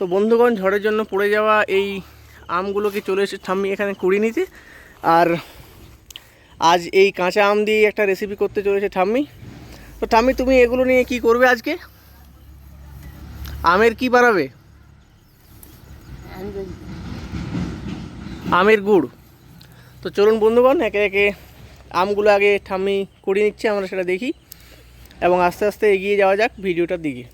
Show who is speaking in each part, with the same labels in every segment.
Speaker 1: তো বন্ধুগণ, ঝড়ের জন্য পড়ে যাওয়া এই আমগুলোকে চলে এসে ঠাম্মি এখানে কুড়িয়ে নিতে আর আজ এই কাঁচা আম দিয়ে একটা রেসিপি করতে চলেছে ঠাম্মি। তো ঠাম্মি, তুমি এগুলো নিয়ে কি করবে আজকে? আমের কি বানাবে? আমের গুড়। তো চলুন বন্ধুগণ, একে একে আমগুলো আগে ঠাম্মি কুড়িয়ে নিচ্ছে, আমরা সেটা দেখি। এবং আস্তে আস্তে এগিয়ে যাওয়া যাক ভিডিওটার দিকে।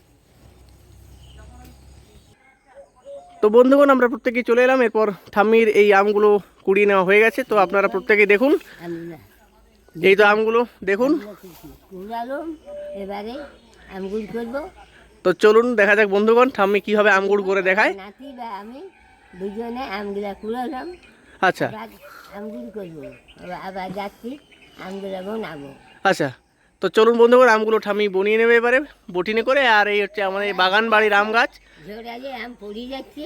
Speaker 1: তো বন্ধুগণ আমরা প্রত্যেকে চলে এলাম। এরপর ঠাম্মির এই আমগুলো কুড়িয়ে নেওয়া হয়ে গেছে তো আপনারা প্রত্যেকে দেখুন। এই তো আমগুলো দেখুন।
Speaker 2: এবারে আমগুল করব।
Speaker 1: তো চলুন দেখা যাক বন্ধুগণ ঠাম্মি কীভাবে আমগুড় করে দেখায়।
Speaker 2: নাতি বা আমি দুজনে আমগুলা কুড়ালাম।
Speaker 1: আচ্ছা।
Speaker 2: করব। এবার আবার যাচ্ছি আমগুলা বানাবো
Speaker 1: আচ্ছা। তো চলুন বন্ধুগণ আমগুলো ঠাম্মি বনিয়ে নেবে এবারে বটিনে করে আর এই হচ্ছে আমাদের বাগান বাড়ির আম গাছ।
Speaker 2: আম পড়ে যাচ্ছে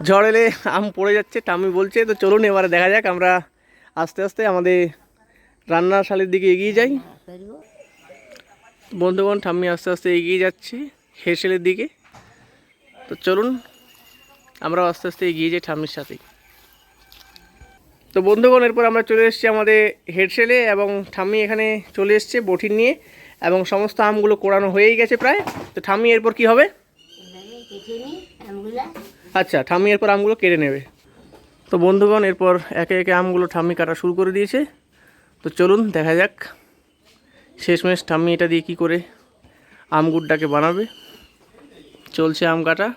Speaker 1: ঝড় এলে আম পড়ে যাচ্ছে ঠাম্মি বলছে তো চলুন এবারে দেখা যাক আমরা আস্তে আস্তে আমাদের রান্নার শালের দিকে এগিয়ে যাই।
Speaker 2: করব।
Speaker 1: বন্ধুগণ ঠাম্মি আস্তে আস্তে এগিয়ে যাচ্ছে হেসেলের দিকে। তো চলুন আমরাও আস্তে আস্তে এগিয়ে যাই ঠাম্মির সাথেই তো বন্ধুগণ, এরপর আমরা চলে এসেছি আমাদের হেডসেলে এবং ঠাম্মি এখানে চলে এসছে বটিন নিয়ে এবং সমস্ত আমগুলো কোড়ানো হয়েই গেছে প্রায়। তো ঠাম্মি, এরপর কি হবে? আচ্ছা ঠাম্মি এরপর আমগুলো কেটে নেবে। তো বন্ধুগণ, এরপর একে একে আমগুলো ঠাম্মি কাটা শুরু করে দিয়েছে। তো চলুন, দেখা যাক। শেষমেশ ঠাম্মি এটা দিয়ে কি করে আম গুড়টাকে বানাবে। চলছে আম কাটা।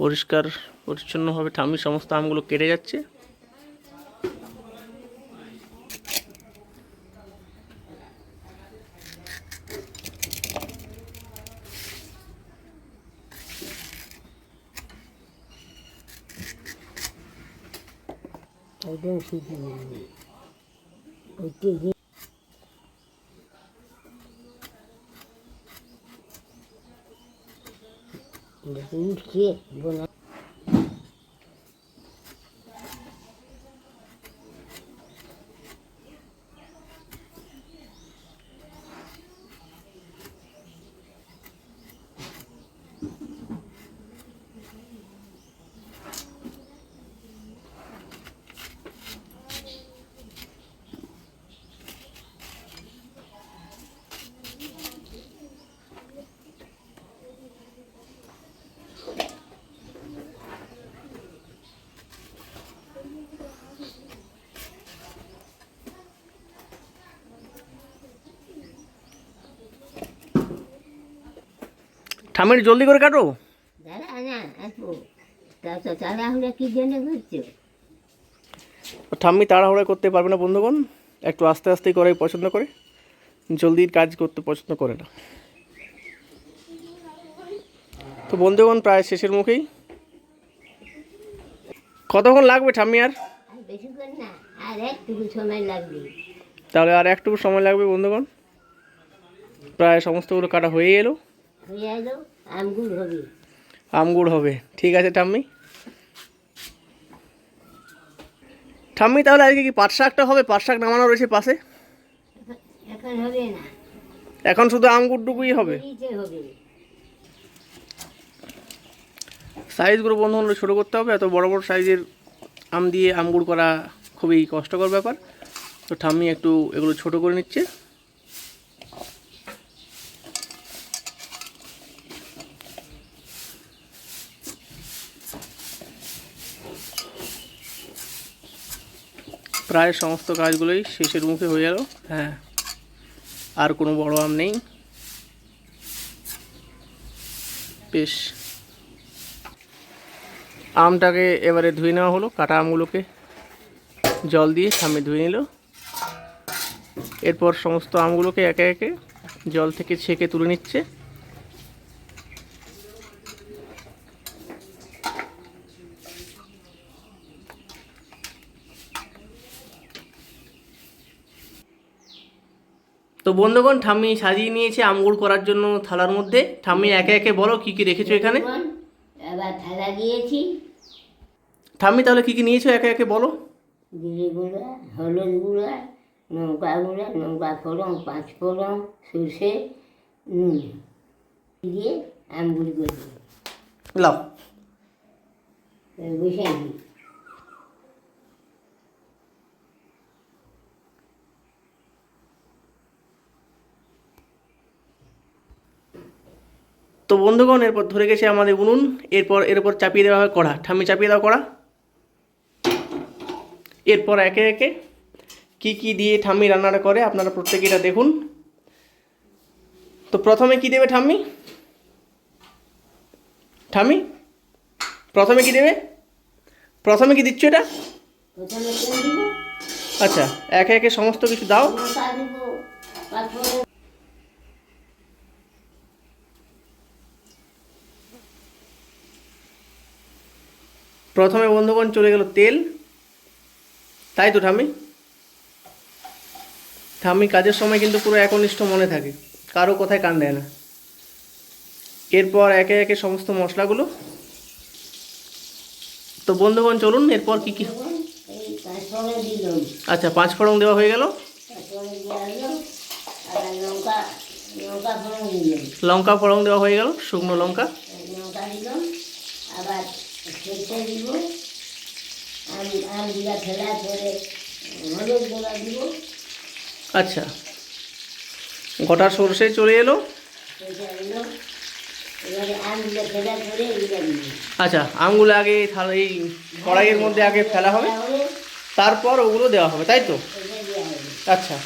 Speaker 1: পরিষ্কার পরিচ্ছন্নভাবে ঠাম্মি সমস্ত আমগুলো কেটে যাচ্ছে।
Speaker 2: উঠছে বোনা
Speaker 1: ঠাম্মির জলদি করে কাটো। ঠাম্মি তাড়াহুড়া করতে পারবে না বন্ধুগণ। একটু আস্তে আস্তেই করাই পছন্দ করে। জলদির কাজ করতে পছন্দ করে না। তো বন্ধুগণ প্রায় শেষের মুখেই। কতক্ষণ লাগবে ঠাম্মি আর?
Speaker 2: বেশিক্ষণ আর একটুকু সময় লাগবে।
Speaker 1: তাহলে আর একটু সময় লাগবে বন্ধুগণ। প্রায় সমস্তগুলো কাটা হয়ে
Speaker 2: হয়ে এলো। আমগুল হবে।
Speaker 1: আমগুড় হবে। ঠিক আছে ঠাম্মি। ঠাম্মি তাহলে আজকে কি পাট শাকটা হবে? পাট শাক নামানো রয়েছে পাশে?
Speaker 2: এখন হবে না।
Speaker 1: এখন শুধু আমগুড়টুকুই হবে? সাইজগুলো বন্ধুগণ ছোটো করতে হবে। এত বড় বড় সাইজের আম দিয়ে আমগুড় করা খুবই কষ্টকর ব্যাপার। তো ঠাম্মি একটু এগুলো ছোট করে নিচ্ছে। প্রায় সমস্ত কাজগুলোই শেষের মুখে হয়ে গেল। হ্যাঁ। আর কোনো বড় আম নেই। বেশ। আমটাকে এবারে ধুয়ে নেওয়া হলো কাটা আমগুলোকে জল দিয়ে সামনে ধুয়ে নিল। এরপর সমস্ত আমগুলোকে একে একে জল থেকে ছেঁকে তুলে নিচ্ছে। তো বন্ধুগণ ঠাম্মি সাজিয়ে নিয়েছে আমগুড় করার জন্য থালার মধ্যে। ঠাম্মি একে একে বলো কি কি রেখেছো এখানে?
Speaker 2: থালা দিয়েছি।
Speaker 1: ঠাম্মি তাহলে কি কি নিয়েছো? একে একে বলো।
Speaker 2: জিরে গুঁড়া হলুদ গুঁড়া লঙ্কা গুঁড়া লঙ্কা ফোড়ন পাঁচ ফোড়ন সর্ষে নুন দিয়ে আমগুলি করে
Speaker 1: লাও।
Speaker 2: বসাই
Speaker 1: তো বন্ধুগণ এরপর ধরে গেছে আমাদের উনুন। এরপর এর উপর চাপিয়ে দেওয়া হয় কড়া। ঠাম্মি চাপিয়ে দাও কড়া। এরপর একে একে কি কি দিয়ে ঠাম্মি রান্নাটা করে আপনারা প্রত্যেকে এটা দেখুন। তো প্রথমে কি দেবে ঠাম্মি? ঠাম্মি প্রথমে কি দেবে? প্রথমে কি দিচ্ছ এটা? আচ্ছা একে একে সমস্ত কিছু দাও। প্রথমে বন্ধুগণ চলে গেল তেল। তাই তো ঠাম্মি? ঠাম্মি, কাজের সময় কিন্তু পুরো একনিষ্ঠ মনে থাকে। কারও কথায় কান দেয় না। এরপর একে একে সমস্ত মশলাগুলো। তো বন্ধুগণ, চলুন, এরপর কি কি? আচ্ছা পাঁচ ফোড়ন দেওয়া হয়ে গেল।
Speaker 2: লঙ্কা ফোড়ন
Speaker 1: দেওয়া হয়ে গেল, শুকনো লঙ্কা।
Speaker 2: সরষে দিব। হলুদ গোলা
Speaker 1: আচ্ছা। গোটা সর্ষে চলে এলো? আচ্ছা আমগুলো আগে থালা- এই কড়াইয়ের মধ্যে আগে ফেলা হবে। তারপর ওগুলো দেওয়া হবে তাই তো? আচ্ছা।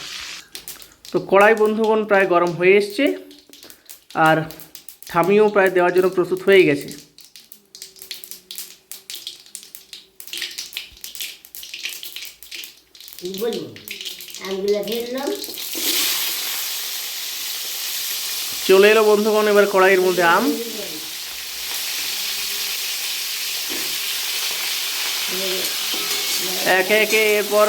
Speaker 1: তো কড়াই বন্ধুগণ প্রায় গরম হয়ে এসছে। আর থামিও প্রায় দেওয়ার জন্য প্রস্তুত হয়ে গেছে।
Speaker 2: কি আমগুলো ফেললাম
Speaker 1: চলে এলো বন্ধুগণ এবার কড়াইয়ের মধ্যে আম। একে একে এরপর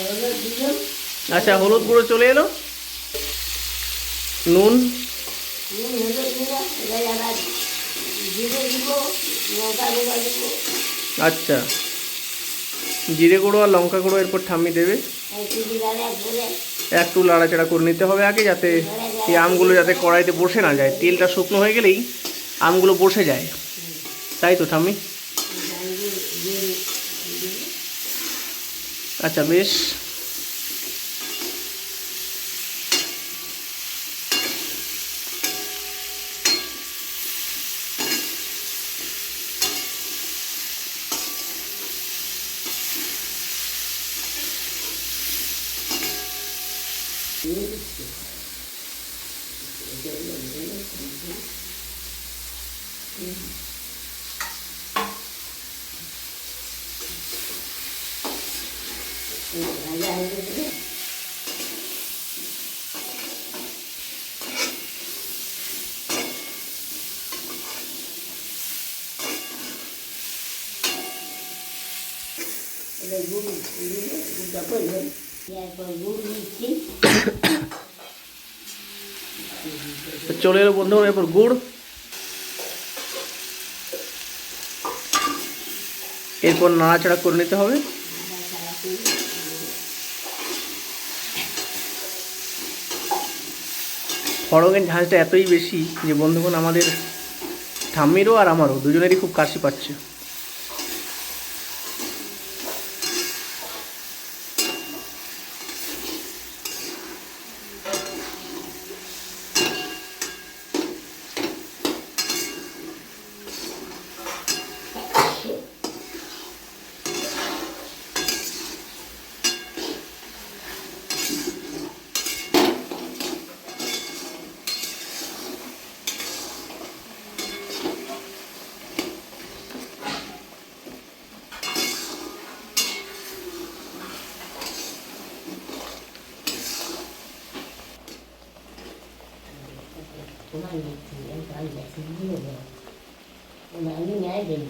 Speaker 2: হলুদ দিলাম
Speaker 1: আচ্ছা হলুদ গুঁড়ো চলে এলো। নুন। আচ্ছা। জিরে গুঁড়ো আর লঙ্কা গুঁড়ো এরপর ঠাম্মি দেবে।
Speaker 2: একটু
Speaker 1: লাড়াচাড়া করে নিতে হবে আগে, যাতে এই আমগুলো যাতে কড়াইতে বসে না যায়। তেলটা শুকনো হয়ে গেলেই আমগুলো বসে যায়। তাই তো, ঠাম্মি? আচ্ছা বেশ।
Speaker 2: ভাজা হয়ে গেছে এবার গুড় দিয়ে গুড়টা করবেন এরপর গুড় দিচ্ছি
Speaker 1: তো চলে এলো বন্ধুগণ এরপর গুড়। এরপর নাড়াচাড়া করে নিতে হবে। ফড়ঙের ঝাঁঝটা এতই বেশি যে বন্ধুগণ আমাদের ঠাম্মিরও আর আমারও দুজনেরই খুব কাশি পাচ্ছে।
Speaker 2: 那你几年把你的经历了？我拿
Speaker 1: 一年给你。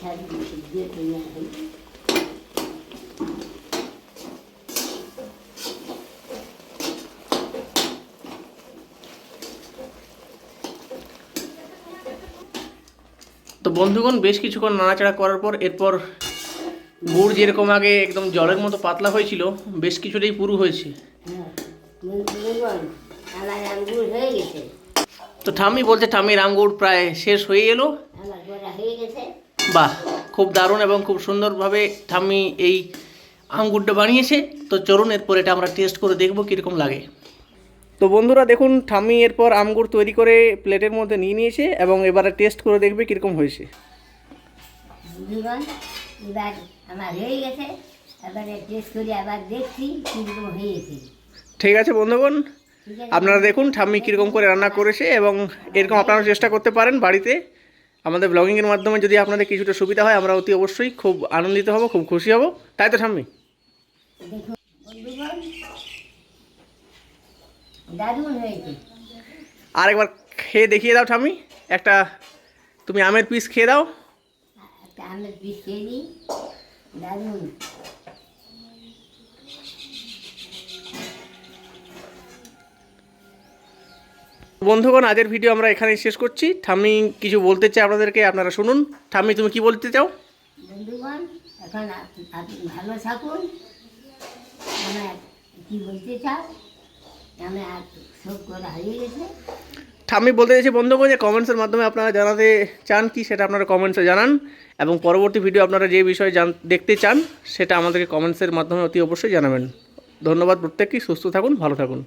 Speaker 1: Thank you. বন্ধুগণ, বেশ কিছুক্ষণ নাড়াচাড়া করার পর এরপর গুড় যেরকম আগে একদম জলের মতো পাতলা হয়েছিল, বেশ কিছুটাই পুরু হয়েছে।
Speaker 2: হ্যাঁ হয়ে
Speaker 1: তো ঠাম্মি বলছে, ঠাম্মির আঙ্গুর প্রায় শেষ হয়ে এলো। বাহ, খুব দারুণ এবং খুব সুন্দরভাবে ঠাম্মি এই আঙ্গুরটা বানিয়েছে। তো চলুন, এরপর এটা আমরা টেস্ট করে দেখব কীরকম লাগে। তো বন্ধুরা দেখুন ঠাম্মি এরপর আঙ্গুর তৈরি করে প্লেটের মধ্যে নিয়ে নিয়েছে এবং এবারে টেস্ট করে দেখবে কীরকম হয়েছে।
Speaker 2: এবার আমার হয়ে গেছে। এবারে টেস্ট করে আবার দেখছি কীরকম হয়েছে।
Speaker 1: ঠিক আছে বন্ধুগণ আপনারা দেখুন ঠাম্মি কীরকম করে রান্না করেছে এবং এরকম আপনারা চেষ্টা করতে পারেন বাড়িতে। আমাদের ব্লগিংয়ের মাধ্যমে যদি আপনাদের কিছুটা সুবিধা হয় আমরা অতি অবশ্যই খুব আনন্দিত হব খুব খুশি হব। তাই তো ঠাম্মি
Speaker 2: দেখুন বন্ধুগণ দারুণ হয়েছে।
Speaker 1: আরেকবার খেয়ে দেখিয়ে দাও ঠাম্মি। একটা তুমি আমের পিস খেয়ে দাও।
Speaker 2: একটা আমের পিস খেয়ে নিই। দারুণ।
Speaker 1: বন্ধুগণ আজের ভিডিও আমরা এখানেই শেষ করছি। ঠাম্মি কিছু বলতে চাই আপনাদেরকে আপনারা শুনুন। ঠাম্মি তুমি কি বলতে চাও?
Speaker 2: বন্ধুগণ এখন ভালো থাকুন। কি বলতে চাও?
Speaker 1: ঠাম্মি বলতে চাইছি বন্ধুগণ যে কমেন্টসের মাধ্যমে আপনারা জানাতে চান কি সেটা আপনারা কমেন্টসে জানান এবং পরবর্তী ভিডিও আপনারা যে বিষয়ে জান, দেখতে চান সেটা আমাদেরকে কমেন্টসের মাধ্যমে অতি অবশ্যই জানাবেন। ধন্যবাদ প্রত্যেককেই, সুস্থ থাকুন, ভালো থাকুন।